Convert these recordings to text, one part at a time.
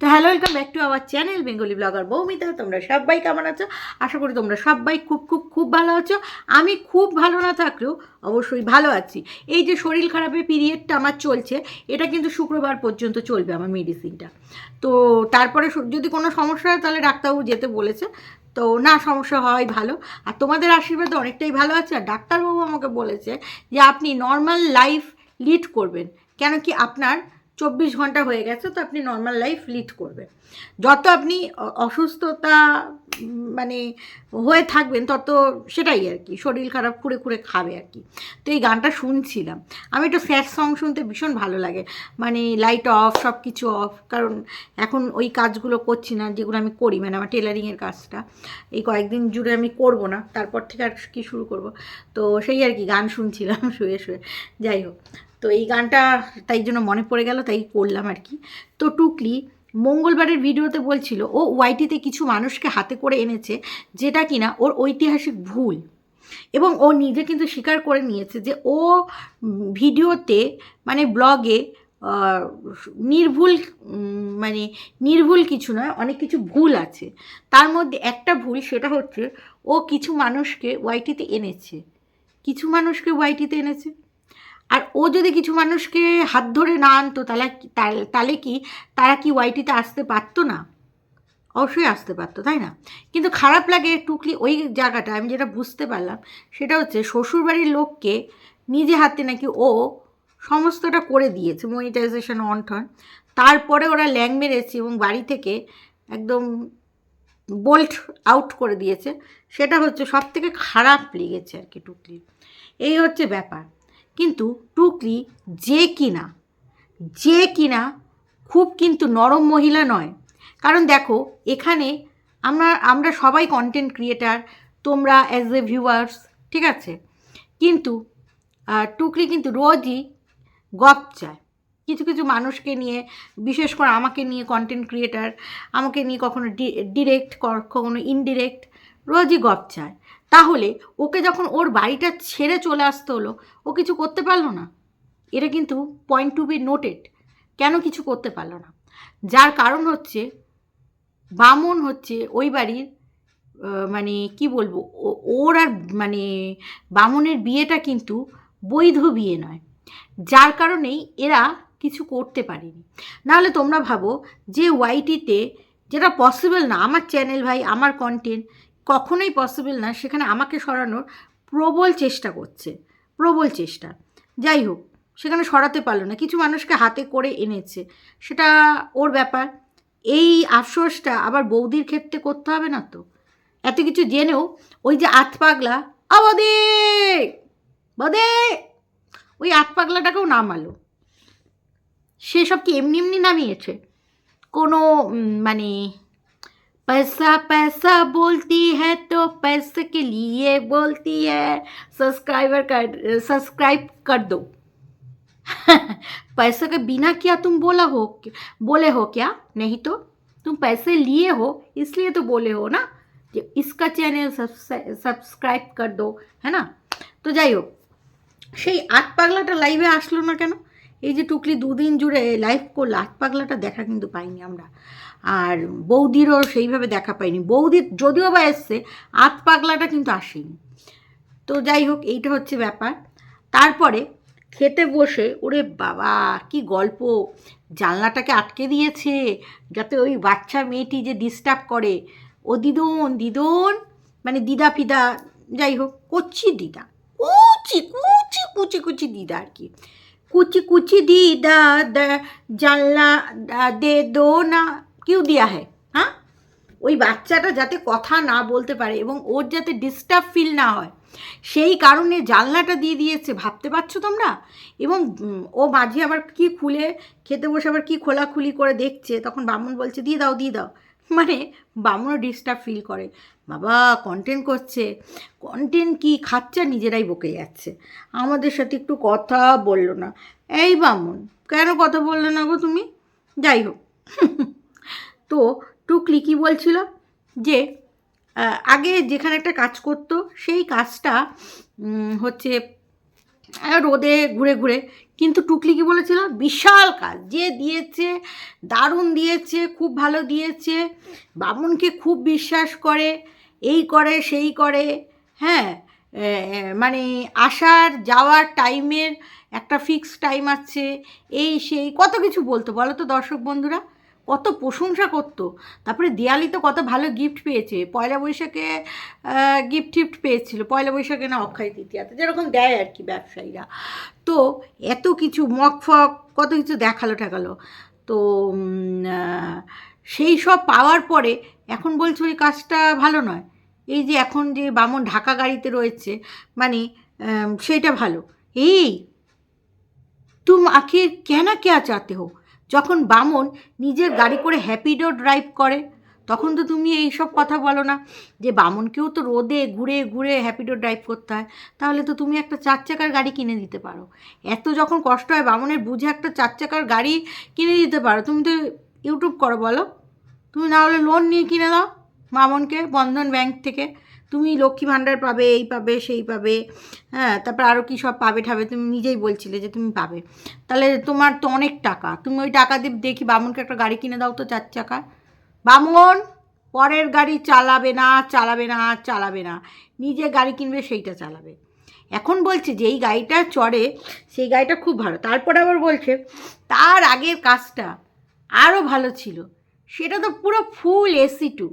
তো hello welcome back to our channel Bengali blogger Boumita তোমরা সবাই কেমন আছো? আশা করি তোমরা সবাই খুব খুব খুব ভালো আছো। আমি খুব ভালো না থাকলেও অবশ্যই ভালো আছি। এই যে শরীর খারাপের পিরিয়ডটা আমার চলছে, এটা কিন্তু শুক্রবার পর্যন্ত চলবে আমার মেডিসিনটা তো তারপরে যদি কোনো সমস্যা হয় তাহলে ডাক্তারবাবু যেতে বলেছে। তো না, সমস্যা হয় ভালো। আর তোমাদের আশীর্বাদে অনেকটাই ভালো আছে। আর ডাক্তারবাবু আমাকে বলেছে যে আপনি নর্মাল লাইফ লিড করবেন। কেন কি আপনার চব্বিশ ঘণ্টা হয়ে গেছে, তো আপনি নর্মাল লাইফ লিড করবেন। যত আপনি অসুস্থতা মানে হয়ে থাকবেন, তত সেটাই আর কি, শরীর খারাপ করে করে খাবে আর কি। তো এই গানটা শুনছিলাম। আমি একটু স্যাড সং শুনতে ভীষণ ভালো লাগে। মানে লাইট অফ সব কিছু অফ কারণ এখন ওই কাজগুলো করছি না, যেগুলো আমি করি মানে আমার টেলারিংয়ের কাজটা। এই কয়েকদিন জুড়ে আমি করব না, তারপর থেকে আর কি শুরু করব। তো সেই আর কি, গান শুনছিলাম, শুয়ে শুয়ে। যাই হোক। তো এই গানটা তাই জন্য মনে পড়ে গেল, তাই করলাম আর কি। তো টুকলি মঙ্গলবারের ভিডিওতে বলছিল, ও ওয়াইটিতে কিছু মানুষকে হাতে করে এনেছে যেটা কিনা ওর ঐতিহাসিক ভুল। এবং ও নিজে কিন্তু স্বীকার করে নিয়েছে যে ও ভিডিওতে মানে ব্লগে নির্ভুল মানে নির্ভুল কিছু নয়, অনেক কিছু ভুল আছে। তার মধ্যে একটা ভুল সেটা হচ্ছে ও কিছু মানুষকে ওয়াইটিতে এনেছে। কিছু মানুষকে ওয়াইটিতে এনেছে। আর ও যদি কিছু মানুষকে হাত ধরে না আনতো, তাহলে তাহলে কি তারা কি ওয়াইটিতে আসতে পারতো না? অবশ্যই আসতে পারতো, তাই না? কিন্তু খারাপ লাগে টুকলি ওই জায়গাটা, আমি যেটা বুঝতে পারলাম, সেটা হচ্ছে শ্বশুরবাড়ির লোককে নিজে হাতে নাকি ও সমস্তটা করে দিয়েছে মনিটাইজেশন অন ঠন তারপরে ওরা ল্যাং মেরেছে এবং বাড়ি থেকে একদম বোল্ট আউট করে দিয়েছে, সেটা হচ্ছে সব থেকে খারাপ লেগেছে আর কি টুকলি। এই হচ্ছে ব্যাপার। কিন্তু টুকলি যে কিনা যে কিনা খুব কিন্তু নরম মহিলা নয়। কারণ দেখো, এখানে আমরা আমরা সবাই কন্টেন্ট ক্রিয়েটার তোমরা অ্যাজ এ ভিউয়ার্স ঠিক আছে? কিন্তু টুকলি কিন্তু রোজই গপ চায়। কিছু কিছু মানুষকে নিয়ে, বিশেষ করে আমাকে নিয়ে কন্টেন্ট ক্রিয়েটার আমাকে নিয়ে কখনো ডিরেক্ট কখনো ইনডিরেক্ট রোজই গপ চায়। তাহলে ওকে যখন ওর বাড়িটা ছেড়ে চলে আসতে হলো, ও কিছু করতে পারল না? এটা কিন্তু পয়েন্ট টু বি নোটেড কেন কিছু করতে পারল না? যার কারণ হচ্ছে, বামন হচ্ছে ওই বাড়ির মানে কি বলব ওর আর মানে বামনের বিয়েটা কিন্তু বৈধ বিয়ে নয়। যার কারণেই এরা কিছু করতে পারেনি। নাহলে তোমরা ভাবো যে ওয়াইটিতে যেটা পসিবল না, আমার চ্যানেল ভাই, আমার কন্টেন্ট কখনোই পসিবল না, সেখানে আমাকে সরানোর প্রবল চেষ্টা করছে, প্রবল চেষ্টা। যাই হোক, সেখানে সরাতে পারল না, কিছু মানুষকে হাতে করে এনেছে, সেটা ওর ব্যাপার। এই আফসোসটা আবার বৌদির ক্ষেত্রে করতে হবে না তো? এত কিছু জেনেও ওই যে আত পাগলা আবাদে বদে! ওই আত পাগলাটাকেও নামালো। সেসব কি এমনি এমনি নামিয়েছে? কোনো মানে पैसा पैसा बोलती है तो पैसे के लिए बोलती है सब्सक्राइबर कर सब्सक्राइब कर दो पैसे के बिना क्या तुम बोला हो बोले हो क्या नहीं तो तुम पैसे लिए हो इसलिए तो बोले हो ना कि इसका चैनल सब्सक्राइब कर दो है ना তো যাই হোক সেই আট পাগলাটা লাইভে আসলো না কেন এই যে টুকলি দুদিন জুড়ে লাইভ করলো আট পাগলাটা দেখা কিন্তু পাইনি আমরা আর বৌদিরও সেইভাবে দেখা পাইনি। বৌদির যদিও বা এসছে আত পাগলাটা কিন্তু আসেনি। তো যাই হোক, এইটা হচ্ছে ব্যাপার। তারপরে খেতে বসে, ওরে বাবা, কি গল্প! জানলাটাকে আটকে দিয়েছে, যাতে ওই বাচ্চা মেয়েটি যে ডিস্টার্ব করে। ও দিদন দিদন! মানে দিদা ফিদা, যাই হোক কচ্ছি দিদা। কুচি কুচি কুচি কুচি দিদা আর কি। কুচি কুচি দিদা জানলা দে, দো, না কিউ দিয়া হ্যাঁ হ্যাঁ? ওই বাচ্চাটা যাতে কথা না বলতে পারে এবং ওর যাতে ডিস্টার্ব ফিল না হয়, সেই কারণে জানলাটা দিয়ে দিয়েছে, ভাবতে পারছ তোমরা? এবং ও মাঝে আবার কি খুলে, খেতে বসে আবার কি খোলাখুলি করে দেখছে, তখন ব্রাহ্মণ বলছে, দিয়ে দাও দিয়ে দাও। মানে বামুনও ডিস্টার্ব ফিল করে। বাবা কন্টেন্ট করছে। কন্টেন্ট কি? খাচ্ছে নিজেরাই বকে যাচ্ছে। আমাদের সাথে একটু কথা বলল না। এই বামুন, কেন কথা বললে না গো তুমি? যাই হোক। তো টুকলি কি বলছিল যে আগে যেখানে একটা কাজ করতো, সেই কাজটা হচ্ছে রোদে ঘুরে ঘুরে। কিন্তু টুকলি কি বলেছিল, বিশাল কাজ। যে দিয়েছে, দারুণ দিয়েছে, খুব ভালো দিয়েছে, বামুনকে খুব বিশ্বাস করে, এই করে, সেই করে হ্যাঁ? মানে আসার, যাওয়ার টাইমের একটা ফিক্স টাইম আছে, এই, সেই, কত কিছু বলতো বলো তো দর্শক বন্ধুরা? কত প্রশংসা করতো। তারপরে দিয়ালি তো কত ভালো গিফট পেয়েছে। পয়লা বৈশাখে গিফট টিফট পেয়েছিল। পয়লা বৈশাখে না অক্ষয় তৃতীয়াতে। যেরকম দেয় আর কি ব্যবসায়ীরা। তো এত কিছু মক ফক কত কিছু দেখাল ঠেকালো। তো সেই সব পাওয়ার পরে এখন বলছো ওই কাজটা ভালো নয়। এই যে এখন যে বামন ঢাকা গাড়িতে রয়েছে মানে সেইটা ভালো। এই, তুম আখির কেনা কেয়া চাতে হো? যখন বামন নিজের গাড়ি করে হ্যাপিডো ড্রাইভ করে, তখন তো তুমি এই সব কথা বলো না যে বামনকেও তো রোদে ঘুরে ঘুরে হ্যাপিডো ড্রাইভ করতে হয়। তাহলে তো তুমি একটা চার চাকার গাড়ি কিনে দিতে পারো। এত যখন কষ্ট হয় বামনের বুঝে একটা চার চাকার গাড়ি কিনে দিতে পারো। তুমি তো ইউটিউব করো বলো। তুমি না হলে লোন নিয়ে কিনে দাও মামনকে বন্ধন ব্যাংক থেকে। তুমি লক্ষ্মী ভাণ্ডার পাবে, এই পাবে, সেই পাবে হ্যাঁ তারপর আরও কী সব পাবে ঠাবে, তুমি নিজেই বলছিলে যে তুমি পাবে। তাহলে তোমার তো অনেক টাকা, তুমি ওই টাকা দিয়ে দেখি বামনকে একটা গাড়ি কিনে দাও তো চার চাকা। বামন, পরের গাড়ি চালাবে না চালাবে না চালাবে না, নিজে গাড়ি কিনবে সেইটা চালাবে। এখন বলছে যে এই গাড়িটা চড়ে, সেই গাড়িটা খুব ভালো। তারপর আবার বলছে, তার আগের কাজটা আরও ভালো ছিল। সেটা তো পুরো full AC to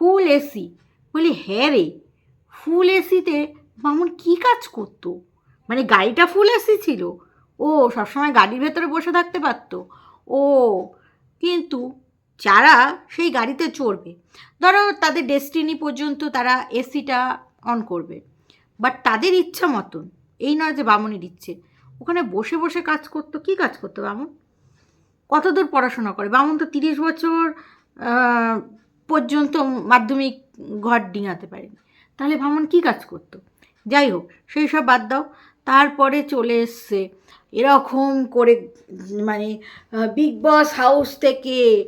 full AC বলি হ্যাঁ রে, ফুল এসিতে মামুন কী কাজ করতো? মানে গাড়িটা ফুল এসি ছিল। ও সবসময় গাড়ির ভেতরে বসে থাকতে পারতো। ও, কিন্তু যারা সেই গাড়িতে চড়বে, ধরো তাদের ডেস্টিনি পর্যন্ত তারা এসিটা অন করবে। বাট তাদের ইচ্ছা মতন, এই নয় যে বামনের ইচ্ছে। ওখানে বসে বসে কাজ করতো, কী কাজ করতো বামন? কত দূর পড়াশোনা করে? বামন তো তিরিশ বছর পর্যন্ত মাধ্যমিক ঘর ডিঙাতে পারেনি। তাহলে বামন কী কাজ করতো? যাই হোক, সেই সব বাদ দাও। তারপরে চলে এসছে এরকম করে মানে বিগ বস হাউস থেকে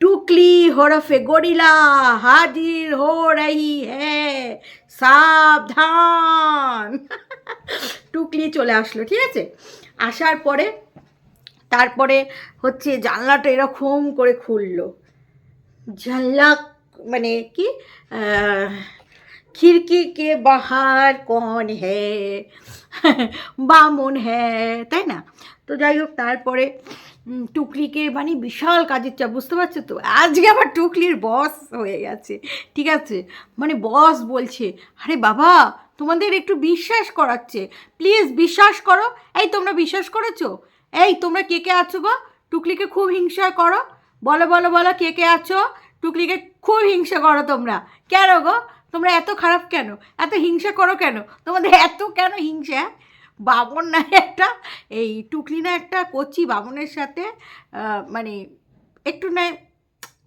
টুকলি হরফে গরিলা হাজির হো রহি হ্যাঁ সাবধান। টুকলি চলে আসলো, ঠিক আছে? আসার পরে, তারপরে হচ্ছে জানলাটা এরকম করে খুললো। জানলা মানে কি খিড়কি কে বাহার কন হে, বামন হে, তাই না? তো যাই হোক, তারপরে টুকলিকে মানে বিশাল কাজের চাপ, বুঝতে পারছ তো? আজকে আবার টুকলির বস হয়ে গেছে, ঠিক আছে? মানে বস বলছে, আরে বাবা, তোমাদের একটু বিশ্বাস করাচ্ছে। প্লিজ বিশ্বাস করো। এই তোমরা বিশ্বাস করেছ? এই তোমরা কে কে আছো গো? টুকলিকে খুব হিংসা করো। বলো বলো বলো, কে কে আছো? টুকলিকে খুব হিংসা করো তোমরা। কেন গো? তোমরা এত খারাপ কেন? এত হিংসা করো কেন? তোমাদের এত কেন হিংসা? বামন না একটা, এই টুকলি না একটা কচি বামনের সাথে মানে একটু না,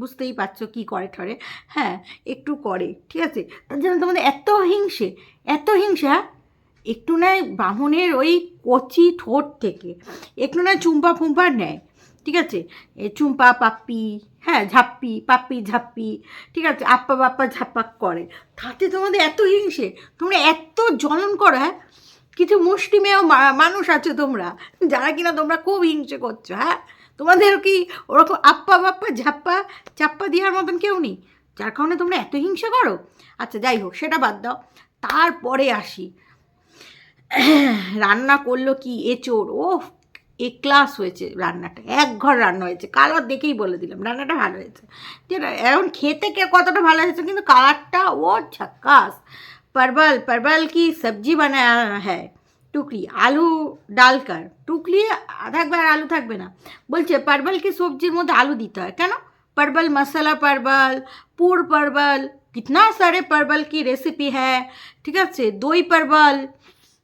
বুঝতেই পারছ কি করে ঠরে। হ্যাঁ একটু করে, ঠিক আছে? তার জন্য তোমাদের এত হিংসে, এত হিংসা, একটু নয় বামনের ওই কচি ঠোঁট থেকে, একটু নয় চুম্পা ফুম্পা নেয় ঠিক আছে? চুম্পা, পাপ্পি হ্যাঁ ঝাপ্পি, পাপ্পি ঝাপ্পি, ঠিক আছে আপ্পা বাপ্পা ঝাপ্পাক করে। তাতে তোমাদের এত হিংসে, তোমরা এত জ্বলন করো হ্যাঁ? কিছু মুষ্টিমেয় মানুষ আছে তোমরা, যারা কিনা তোমরা খুব হিংসে করছ হ্যাঁ? তোমাদের কি ওরকম আপ্পা বাপ্পা ঝাপ্পা চাপ্পা দেওয়ার মতন কেউ নেই? যার কারণে তোমরা এত হিংসা করো? আচ্ছা যাই হোক, সেটা বাদ দাও। তারপরে আসি। রান্না করল কি? এচোর ও এ ক্লাস হয়েছে রান্নাটা এক ঘর রান্না হয়েছে কালার দেখেই বলে দিলাম রান্নাটা ভালো হয়েছে যেটা এখন খেতে কে কতটা ভালো হয়েছে কিন্তু কালারটা ও ঝক্কাস परवल परवल की सब्जी बनाया है টুকলি আলু ডালকার টুকলি আধা একবার আলু থাকবে না বলছে পারবল কি সবজির মধ্যে আলু দিতে হয় কেন परवल मसाला परवल পুর परवल कितना सारे परवल की रेसिपी है ঠিক আছে দই परवल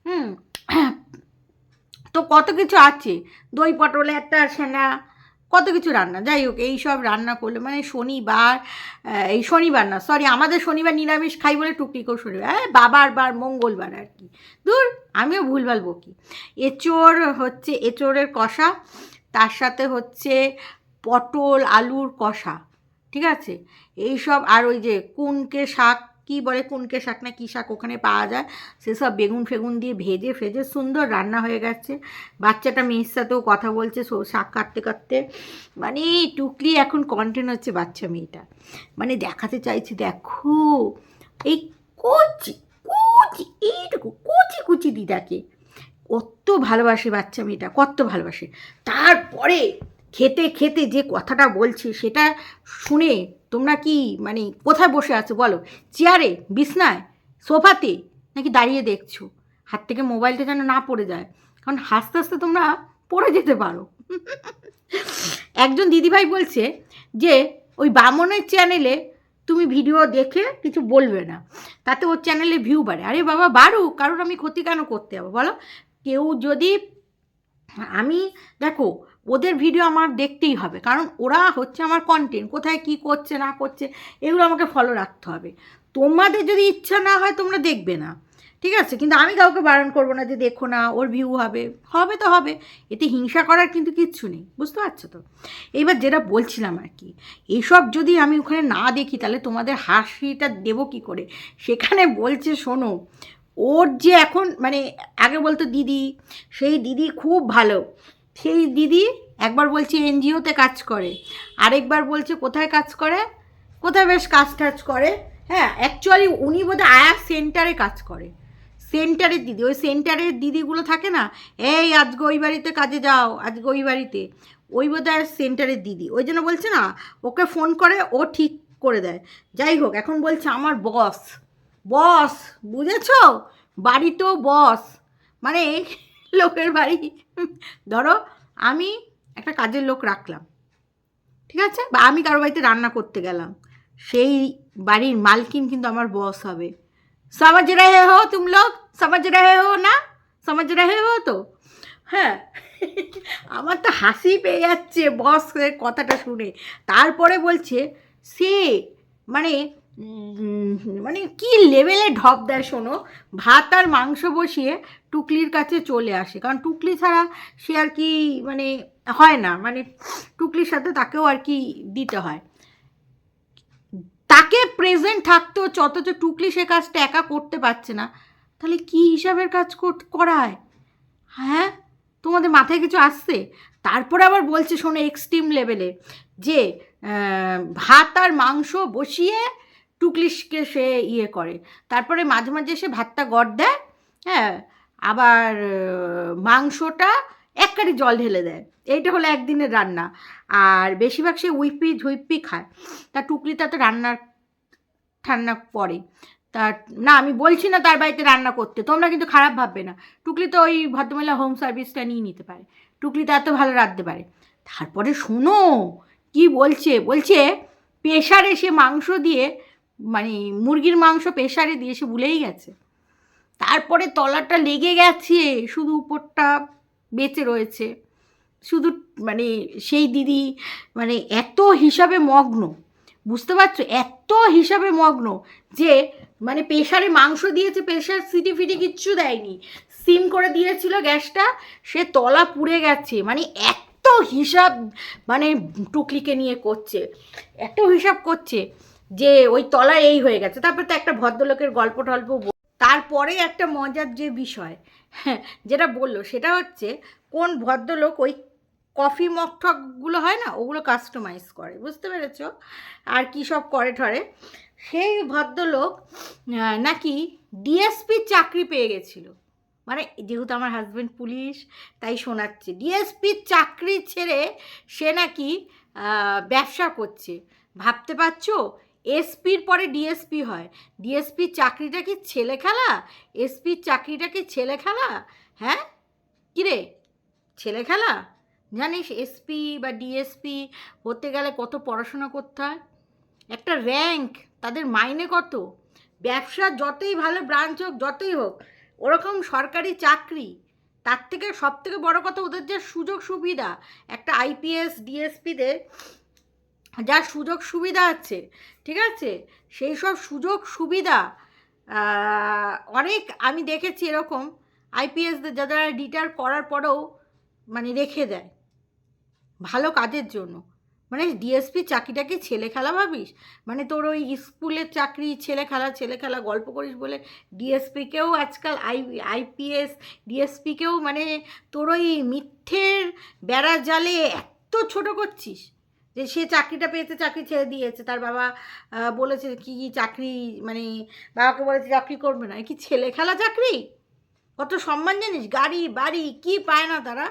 হুম তো কত কিছু আছে? দই পটল, একটা সেনা কত কিছু রান্না। যাই হোক, এই সব রান্না করলে মানে শনিবার এই শনিবার না সরি আমাদের শনিবার নিরামিষ খাই বলে টুকটিকেও শনিবার হ্যাঁ বাবার বার মঙ্গলবার আর কি। দূর আমিও ভুলভাল বকি। এঁচোড় হচ্ছে, এঁচোড়ের কষা, তার সাথে হচ্ছে পটল, আলুর কষা, ঠিক আছে? এই সব আর ওই যে কুনকে শাক কি বলে, কুনকে শাক না কী শাক ওখানে পাওয়া যায়, সেসব বেগুন ফেগুন দিয়ে ভেজে ফেজে সুন্দর রান্না হয়ে গেছে। বাচ্চাটা মেয়ের সাথেও কথা বলছে শাক কাটতে কাটতে মানে টুকলি এখন কন্টেন্ট হচ্ছে বাচ্চা মেয়েটা। মানে দেখাতে চাইছে, দেখো, এই কচি কচি, এইটুকু, কচি কুচি দিদাকে কত ভালোবাসে বাচ্চা মেয়েটা, কত ভালোবাসে। তারপরে খেতে খেতে যে কথাটা বলছে, সেটা শুনে তোমরা কি মানে কোথায় বসে আছো বলো? চেয়ারে বিছনায়? সোফাতে? নাকি দাঁড়িয়ে দেখছ? হাত থেকে মোবাইলটা যেন না পড়ে যায়। কারণ হাসতে হাসতে তোমরা পড়ে যেতে পারো। একজন দিদিভাই বলছে যে, ওই বামনের চ্যানেলে তুমি ভিডিও দেখে কিছু বলবে না। তাতে ওর চ্যানেলে ভিউ বাড়ে। আরে বাবা, বাড়ুক। কারণ আমি ক্ষতি কেন করতে যাব বলো? কেউ যদি আমি দেখো, ওদের ভিডিও আমার দেখতেই হবে। কারণ ওরা হচ্ছে আমার কন্টেন্ট কোথায় কি করছে, না করছে, এগুলো আমাকে ফলো রাখতে হবে। তোমাদের যদি ইচ্ছা না হয়, তোমরা দেখবে না। ঠিক আছে? কিন্তু আমি কাউকে বারণ করব না যে, দেখো না, ওর ভিউ হবে। হবে তো হবে। এতে হিংসা করার কিন্তু কিচ্ছু নেই। বুঝতে পারছ তো? এইবার যেটা বলছিলাম আর কি এইসব যদি আমি ওখানে না দেখি, তাহলে তোমাদের হাসিটা দেবো কি করে? সেখানে বলছে, শোনো ওর যে এখন মানে আগে বলতো দিদি, সেই দিদি খুব ভালো। সেই দিদি একবার বলছে এনজিওতে কাজ করে, আরেকবার বলছে কোথায় কাজ করে? কোথায় বেশ কাজ টাজ করে? হ্যাঁ অ্যাকচুয়ালি উনি বোধহয় আয়া সেন্টারে কাজ করে। সেন্টারের দিদি, ওই সেন্টারের দিদিগুলো থাকে না? এই আজকে ওই বাড়িতে কাজে যাও, আজকে ওই বাড়িতে। ওই বোধহয় সেন্টারের দিদি। ওই জন্য বলছে না, ওকে ফোন করে, ও ঠিক করে দেয়। যাই হোক, এখন বলছে আমার বস বস, বুঝেছ? বাড়ি তো বস। মানে লোকের বাড়ি। ধরো, আমি একটা কাজের লোক রাখলাম। ঠিক আছে? বা আমি কারও বাড়িতে রান্না করতে গেলাম। সেই বাড়ির মালকিন কিন্তু আমার বস হবে। সমাজ রেহে হো তুম লোক? সমাজ রেহে হো না? সমাজ রেহে হো তো? হ্যাঁ। আমার তো হাসি পেয়ে যাচ্ছে বসের কথাটা শুনে। তারপরে বলছে, সে মানে মানে কি লেভেলে ঢপ দেয় শোনো? ভাত আর মাংস বসিয়ে টুকলির কাছে চলে আসে। কারণ টুকলি ছাড়া সে আর কি মানে হয় না। মানে টুকলির সাথে তাকেও আর কি দিতে হয়। তাকে প্রেজেন্ট থাকতে হচ্ছে, অথচ টুকলি সে কাজটা একা করতে পারছে না। তাহলে কি হিসাবের কাজ কর- করায়? হ্যাঁ? তোমাদের মাথায় কিছু আসছে? তারপরে আবার বলছে শোনো এক্সট্রিম লেভেলে যে ভাত আর মাংস বসিয়ে টুকলিশকে সে ইয়ে করে। তারপরে মাঝে মাঝে সে ভাতটা গড় দেয় হ্যাঁ আবার মাংসটা এক কাটি জল ঢেলে দেয়। এইটা হলো একদিনের রান্না। আর বেশিরভাগ সে উইপি, ঝুইপি খায়। তা টুকলিটা তো রান্নার ঠান্না পরে তা, না, আমি বলছি না তার বাড়িতে রান্না করতে। তোমরা কিন্তু খারাপ ভাববে না। টুকলি তো ওই ভদ্রমহিলা হোম সার্ভিসটা নিয়ে নিতে পারে। টুকলি তো এত ভালো রাঁধতে পারে। তারপরে শোনো, কি বলছে? বলছে প্রেশারে সে মাংস দিয়ে মানে মুরগির মাংস প্রেশারে দিয়েছে ভুলেই গেছে। তারপরে তলাটা লেগে গেছে, শুধু উপরটা বেঁচে রয়েছে। শুধু মানে সেই দিদি মানে এত হিসাবে মগ্ন, বুঝতে পারছ? এত হিসাবে মগ্ন যে মানে প্রেশারে মাংস দিয়েছে প্রেশার সিটি ফিটি কিচ্ছু দেয়নি। সিম করে দিয়েছিল গ্যাসটা, সে তলা পুড়ে গেছে। মানে এত হিসাব মানে টুকলিকে নিয়ে করছে, এত হিসাব করছে। যে ওই তলা এই হয়ে গেছে। তারপরে তো একটা ভদ্রলোকের গল্প টল্প তারপরে একটা মজার যে বিষয় হ্যাঁ যেটা বলল, সেটা হচ্ছে কোন ভদ্রলোক ওই কফি মগ টকগুলো হয় না, ওগুলো কাস্টমাইজ করে, বুঝতে পেরেছ? আর কী সব করে ঠরে? সেই ভদ্রলোক নাকি ডিএসপির চাকরি পেয়ে গেছিল। মানে যেহেতু আমার হাজব্যান্ড পুলিশ, তাই শোনাচ্ছে। ডিএসপির চাকরি ছেড়ে সে নাকি ব্যবসা করছে। ভাবতে পারছ? এসপির পরে ডিএসপি হয়। ডিএসপির চাকরিটা কি ছেলে খেলা? এসপির চাকরিটা কি ছেলে খেলা? হ্যাঁ? কিরে? ছেলে খেলা? জানিস এসপি বা ডিএসপি হতে গেলে কত পড়াশোনা করতে হয়? একটা র্যাঙ্ক তাদের মাইনে কত? ব্যবসা যতই ভালো ব্রাঞ্চ হোক, যতই হোক, ওরকম সরকারি চাকরি, তার থেকে সব থেকে বড় কথা ওদের যে সুযোগ সুবিধা, একটা আইপিএস ডিএসপিদের যা সুযোগ সুবিধা আছে, ঠিক আছে? সেই সব সুযোগ সুবিধা অনেক আমি দেখেছি এরকম আইপিএসদের যারা রিটায়ার করার পরেও মানে রেখে দেয়, ভালো কাজের জন্য। মানে ডিএসপি চাকরিটাকে ছেলে খেলা ভাবিস? মানে তোর ওই স্কুলের চাকরি, ছেলে খেলা ছেলে খেলা গল্প করিস বলে ডিএসপিকেও আজকাল আই আইপিএস ডিএসপিকেও মানে তোর ওই মিথ্যের বেড়া জালে এত ছোট করছিস। যে সে চাকরিটা পেয়েছে, চাকরি ছেড়ে দিয়েছে। তার বাবা বলেছে কি কি চাকরি মানে বাবাকে বলেছে চাকরি করবে না। কি ছেলে খেলা চাকরি? কত সম্মান জানিস? গাড়ি, বাড়ি, কি পায় না তারা?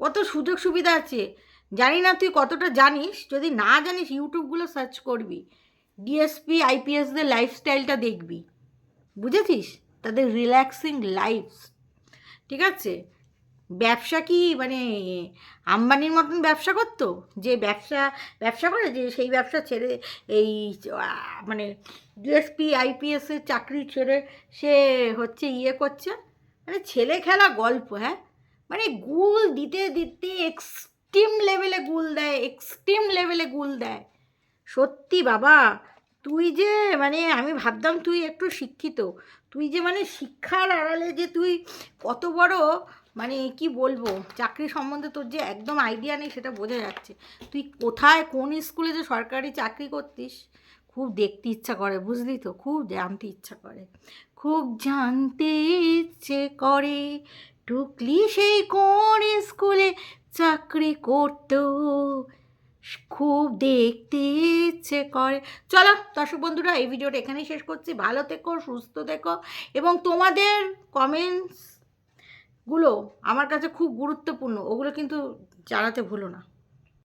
কত সুযোগ সুবিধা আছে। জানি না তুই কতটা জানিস? যদি না জানিস ইউটিউবগুলো সার্চ করবি। ডিএসপি আইপিএসদের লাইফস্টাইলটা দেখবি। বুঝেছিস? তাদের রিল্যাক্সিং লাইফ ঠিক আছে? ব্যবসা কি মানে আম্বানির মতন ব্যবসা করতো? যে ব্যবসা ব্যবসা করে যে সেই ব্যবসা ছেড়ে এই মানে ডিএসপি আইপিএসের চাকরি ছেড়ে সে হচ্ছে ইয়ে করছে। মানে ছেলে খেলা গল্প হ্যাঁ? মানে গুল দিতে দিতে এক্সট্রিম লেভেলে গুল দেয় এক্সট্রিম লেভেলে গুল দেয়। সত্যি বাবা, তুই যে মানে আমি ভাবতাম তুই একটু শিক্ষিত। তুই যে মানে শিক্ষার আড়ালে যে তুই কত বড় মানে কি বলব, চাকরি সম্বন্ধে তোর যে একদম আইডিয়া নেই সেটা বোঝা যাচ্ছে। তুই কোথায়, কোন স্কুলে যে সরকারি চাকরি করতিস, খুব দেখতে ইচ্ছা করে, বুঝলি তো? খুব জানতে ইচ্ছা করে। খুব জানতে ইচ্ছে করে টুকলি সেই কোন স্কুলে চাকরি করতো। খুব দেখতে ইচ্ছে করে। চলো, দর্শক বন্ধুরা, এই ভিডিওটা এখানেই শেষ করছি। ভালো থেকো, সুস্থ থেকো, এবং তোমাদের কমেন্টসগুলো আমার কাছে খুব গুরুত্বপূর্ণ ওগুলো কিন্তু জানাতে ভুলো না।